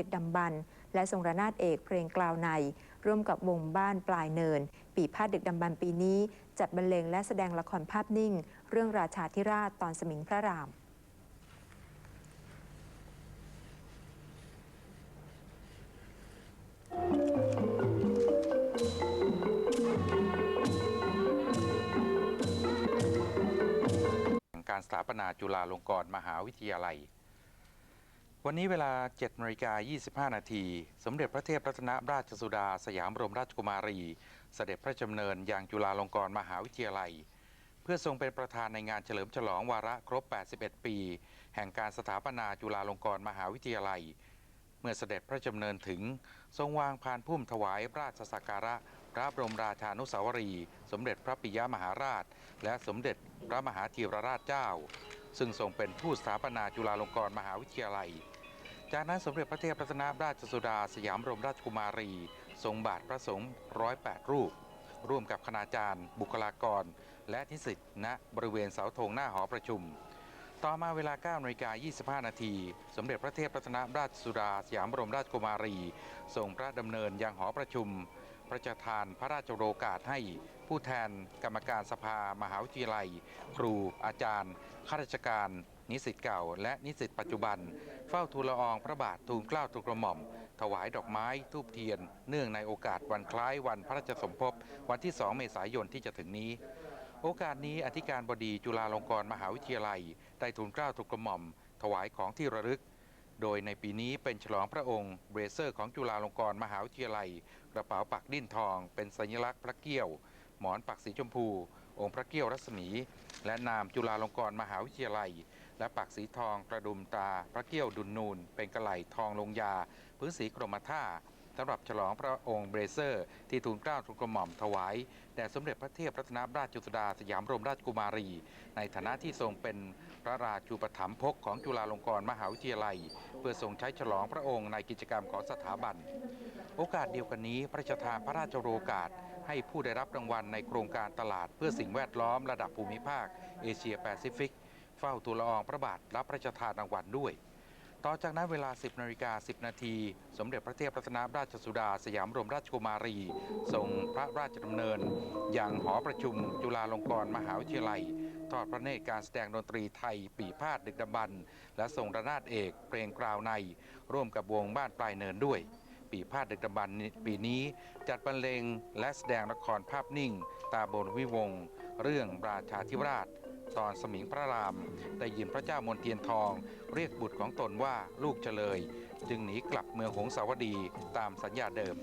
ดึกดำบรรพ์และทรงระนาดเอกเพลงกล่าวใน ร่วมกับวงบ้านปลายเนิน ปีพาดดึกดำบรรพ์ปีนี้ จัดบรรเลงและแสดงละครภาพนิ่ง เรื่องราชาธิราชตอนสมิงพระรามการสถาปนาจุฬาลงกรณ์มหาวิทยาลัย วันนี้เวลา7นาฬิกา25 นาที สมเด็จพระเทพรัตนราชสุดา สยามบรมราชกุมารี เสด็จพระราชำเนินยังจุฬาลงกรณ์มหาวิทยาลัย เพื่อทรงเป็นประธานในงานเฉลิมฉลองวาระครบ 81 ปี แห่งการสถาปนาจุฬาลงกรณ์มหาวิทยาลัย เมื่อเสด็จพระราชำเนินถึงทรงวางพานพุ่มถวายราชสักการะ พระบรมราชานุสาวรี สมเด็จพระปิยมหาราช และสมเด็จพระมหาธีรราชเจ้า ซึ่งทรงเป็นผู้สถาปนาจุฬาลงกรณ์มหาวิทยาลัย จากนั้นสมเด็จพระเทพรัตนราชสุดาสยามรมราชกุมารี ทรงบาทพระสงฆ์ร้อยแปดรูป ร่วมกับคณาจารย์ บุคลากร และนิสิตณบริเวณเสาธงหน้าหอประชุม ต่อมาเวลา9นาฬิกา25 นาที สมเด็จพระเทพรัตนราชสุดาสยามรมราชกุมารีทรงพระดำเนินยังหอประชุม พระราชทานพระราชโอกาสให้ผู้แทนกรรมการสภามหาวิทยาลัย ครูอาจารย์ข้าราชการ นิสิตเก่า และนิสิตปัจจุบัน เฝ้าทูลละอองพระบาททูลเกล้าทูลกระหม่อม ถวายดอกไม้ทูบเทียน เนื่องในโอกาสวันคล้ายวันพระราชสมภพวันที่ 2 เมษายนที่จะถึงนี้ โอกาสนี้อธิการบดีจุฬาลงกรณ์มหาวิทยาลัยได้ทูลเกล้าทูลกระหม่อม ถวายของที่ระลึก โดยในปีนี้เป็นฉลองพระองค์เบรเซอร์ของจุฬาลงกรณ์มหาวิทยาลัย กระเป๋าปักดิ้นทอง เป็นสัญลักษณ์พระเกี้ยว หมอนปักสีชมพู องค์พระเกี้ยวรัศมี และนามจุฬาลงกรณ์มหาวิทยาลัย และปักสีทองกระดุมตา พระเกี้ยวดุนนูน เป็นกระไหลทองลงยา พื้นสีกรมท่า สำหรับฉลองพระองค์เบรเซอร์ ที่ทูลเกล้าทูลกระหม่อมถวายแด่สมเด็จพระเทพรัตนราชสุดาสยามบรมราชกุมารี ในฐานะที่ทรงเป็นพระราชูปถัมภกของจุฬาลงกรณ์มหาวิทยาลัย เพื่อทรงใช้ฉลองพระองค์ในกิจกรรมของสถาบัน โอกาสเดียวกันนี้ พระราชทานพระราชโอกาสให้ผู้ได้รับรางวัลในโครงการตลาดเพื่อสิ่งแวดล้อมระดับภูมิภาค เอเชียแปซิฟิก เฝ้าทูลละอองพระบาทรับพระราชทานรางวัลด้วย ต่อจากนั้นเวลา 10นาฬิกา10 นาที สมเด็จพระเทพรัตนราชสุดา สยามรมราชกุมารี ทรงพระราชดำเนิน อย่างหอประชุมจุฬาลงกรณ์มหาวิทยาลัย ทอดพระเนตรการแสดงดนตรีไทย ปีพาดดึกดำบรรและทรงระนาดเอกเพลงกราวใน ร่วมกับวงบ้านปลายเนินด้วย ปีพาดดึกดำบรรปีนี้จัดบรรเลงและแสดงละครภาพนิ่ง ตาบนวิวง เรื่องราชาธิราช ตอนสมิงพระราม ได้ยินพระเจ้ามนเทียนทอง เรียกบุตรของตนว่าลูกเฉลย จึงหนีกลับเมืองหงสาวดีตามสัญญาเดิม